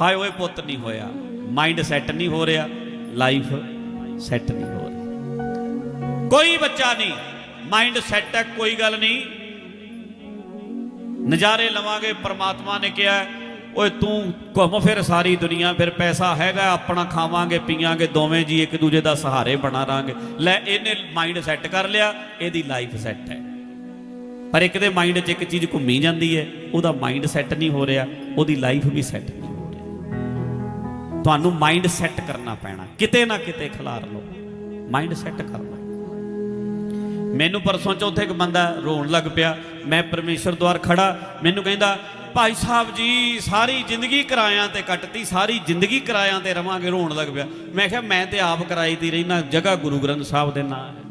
ਹਾਏ ਓਏ ਪੁੱਤ ਨਹੀਂ ਹੋਇਆ। ਮਾਈਂਡ ਸੈੱਟ ਨਹੀਂ ਹੋ ਰਿਹਾ ਲਾਈਫ ਸੈੱਟ ਨਹੀਂ ਹੋ ਰਹੀ। ਕੋਈ ਬੱਚਾ ਨਹੀਂ ਮਾਈਂਡ ਸੈੱਟ ਹੈ, ਕੋਈ ਗੱਲ ਨਹੀਂ। ਨਜ਼ਾਰੇ ਲਵਾਂਗੇ, ਪਰਮਾਤਮਾ ਨੇ ਕਿਹਾ, ਓਏ ਤੂੰ ਘੁੰਮ ਫਿਰ ਸਾਰੀ ਦੁਨੀਆ, ਫਿਰ ਪੈਸਾ ਹੈਗਾ, ਆਪਣਾ ਖਾਵਾਂਗੇ, ਪੀਵਾਂਗੇ, ਦੋਵੇਂ ਜੀ ਇੱਕ ਦੂਜੇ ਦਾ ਸਹਾਰੇ ਬਣਾ ਰਾਂਗੇ ਲੈ, ਇਹਨੇ ਮਾਈਂਡ ਸੈੱਟ ਕਰ ਲਿਆ, ਇਹਦੀ ਲਾਈਫ ਸੈੱਟ ਹੈ। ਪਰ ਇੱਕ ਦੇ ਮਾਈਂਡ 'ਚ ਇੱਕ ਚੀਜ਼ ਘੁੰਮੀ ਜਾਂਦੀ ਹੈ, ਉਹਦਾ ਮਾਈਂਡ ਸੈੱਟ ਨਹੀਂ ਹੋ ਰਿਹਾ, ਉਹਦੀ ਲਾਈਫ ਵੀ ਸੈੱਟ ਨਹੀਂ ਤੁਹਾਨੂੰ ਮਾਈਂਡ ਸੈੱਟ ਕਰਨਾ ਪੈਣਾ। ਕਿਤੇ ਨਾ ਕਿਤੇ ਖਿਲਾਰ ਲਓ। ਮਾਈਂਡ ਸੈੱਟ ਕਰਨਾ ਮੈਨੂੰ ਪਰਸੋਂ ਚੌਥੇ ਇੱਕ ਬੰਦਾ ਰੋਣ ਲੱਗ ਪਿਆ। ਮੈਂ ਪਰਮੇਸ਼ਰ ਦੁਆਰ ਖੜਾ। ਮੈਨੂੰ ਕਹਿੰਦਾ, ਭਾਈ ਸਾਹਿਬ ਜੀ, ਸਾਰੀ ਜ਼ਿੰਦਗੀ ਕਿਰਾਇਆਂ ਤੇ ਕੱਟਤੀ, ਸਾਰੀ ਜ਼ਿੰਦਗੀ ਕਿਰਾਇਆਂ ਤੇ ਰਵਾਂਗੇ, ਰੋਣ ਲੱਗ ਪਿਆ। ਮੈਂ ਕਿਹਾ, ਮੈਂ ਤੇ ਆਪ ਕਿਰਾਏ ਤੇ ਰਹਿਣਾ ਜਗ੍ਹਾ ਗੁਰੂ ਗ੍ਰੰਥ ਸਾਹਿਬ ਦੇ ਨਾਂ ਹੈ।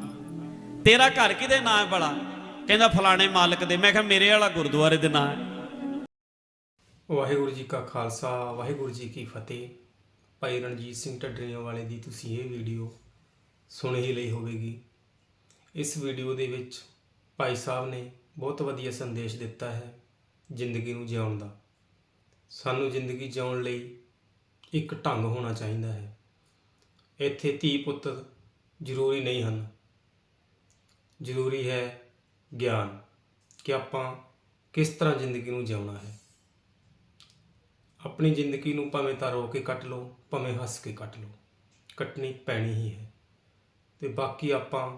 ਤੇਰਾ ਘਰ ਕਿਹਦੇ ਨਾਂ ਹੈ ਭਲਾ? ਕਹਿੰਦਾ, ਫਲਾਣੇ ਮਾਲਕ ਦੇ। ਮੈਂ ਕਿਹਾ, ਮੇਰੇ ਵਾਲਾ ਗੁਰਦੁਆਰੇ ਦੇ ਨਾਂ ਹੈ। ਵਾਹਿਗੁਰੂ ਜੀ ਕਾ ਖਾਲਸਾ, ਵਾਹਿਗੁਰੂ ਜੀ ਕੀ ਫਤਿਹ। ਭਾਈ ਰਣਜੀਤ ਸਿੰਘ ਢੱਡਰੀਆਂ ਵਾਲੇ ਦੀ ਤੁਸੀਂ ਇਹ ਵੀਡੀਓ ਸੁਣ ਹੀ ਲਈ ਹੋਵੇਗੀ। ਇਸ ਵੀਡੀਓ ਦੇ ਵਿੱਚ ਭਾਈ ਸਾਹਿਬ ਨੇ ਬਹੁਤ ਵਧੀਆ ਸੰਦੇਸ਼ ਦਿੱਤਾ ਹੈ ਜ਼ਿੰਦਗੀ ਨੂੰ ਜਿਉਣ ਦਾ। ਸਾਨੂੰ ਜ਼ਿੰਦਗੀ ਜਿਉਣ ਲਈ ਇੱਕ ਢੰਗ ਹੋਣਾ ਚਾਹੀਦਾ ਹੈ। ਇੱਥੇ ਧੀ ਪੁੱਤ ਜ਼ਰੂਰੀ ਨਹੀਂ ਹਨ। ਜ਼ਰੂਰੀ ਹੈ ਗਿਆਨ ਕਿ ਆਪਾਂ ਕਿਸ ਤਰ੍ਹਾਂ ਜ਼ਿੰਦਗੀ ਨੂੰ ਜਿਉਣਾ ਹੈ। ਆਪਣੀ ਜ਼ਿੰਦਗੀ ਨੂੰ ਭਾਵੇਂ ਤਾਂ ਰੋ ਕੇ ਕੱਟ ਲਓ, ਭਾਵੇਂ ਹੱਸ ਕੇ ਕੱਟ ਲਓ। ਕੱਟਣੀ ਪੈਣੀ ਹੀ ਹੈ। ਤੇ ਬਾਕੀ ਆਪਾਂ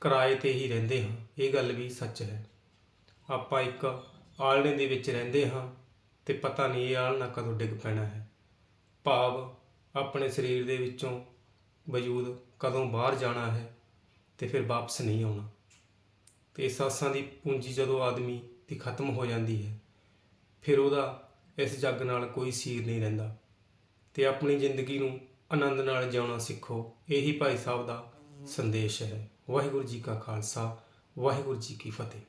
ਕਿਰਾਏ ਤੇ ਹੀ ਰਹਿੰਦੇ ਹਾਂ। ਇਹ ਗੱਲ ਵੀ ਸੱਚ ਹੈ। ਆਪਾਂ ਇੱਕ ਆਲਣੇ ਦੇ ਵਿੱਚ ਰਹਿੰਦੇ ਹਾਂ ਤੇ ਪਤਾ ਨਹੀਂ ਇਹ ਆਲਣਾ ਕਦੋਂ ਡਿੱਗ ਪੈਣਾ ਹੈ। ਭਾਵ ਆਪਣੇ ਸਰੀਰ ਦੇ ਵਿੱਚੋਂ ਵਜੂਦ ਕਦੋਂ ਬਾਹਰ ਜਾਣਾ ਹੈ ਤੇ ਫਿਰ ਵਾਪਸ ਨਹੀਂ ਆਉਣਾ। ਤੇ ਸਾਸਾਂ ਦੀ ਪੂੰਜੀ ਜਦੋਂ ਆਦਮੀ ਦੀ ਖਤਮ ਹੋ ਜਾਂਦੀ ਹੈ, ਫਿਰ ਉਹਦਾ ਇਸ ਜੱਗ ਨਾਲ ਕੋਈ ਸੀਰ ਨਹੀਂ ਰਹਿੰਦਾ। ਤੇ ਆਪਣੀ ਜ਼ਿੰਦਗੀ ਨੂੰ ਆਨੰਦ ਨਾਲ ਜਿਉਣਾ ਸਿੱਖੋ, ਇਹੀ ਭਾਈ ਸਾਹਿਬ ਦਾ ਸੰਦੇਸ਼ ਹੈ। ਵਾਹਿਗੁਰੂ ਜੀ ਕਾ ਖਾਲਸਾ, ਵਾਹਿਗੁਰੂ ਜੀ ਕੀ ਫਤਿਹ।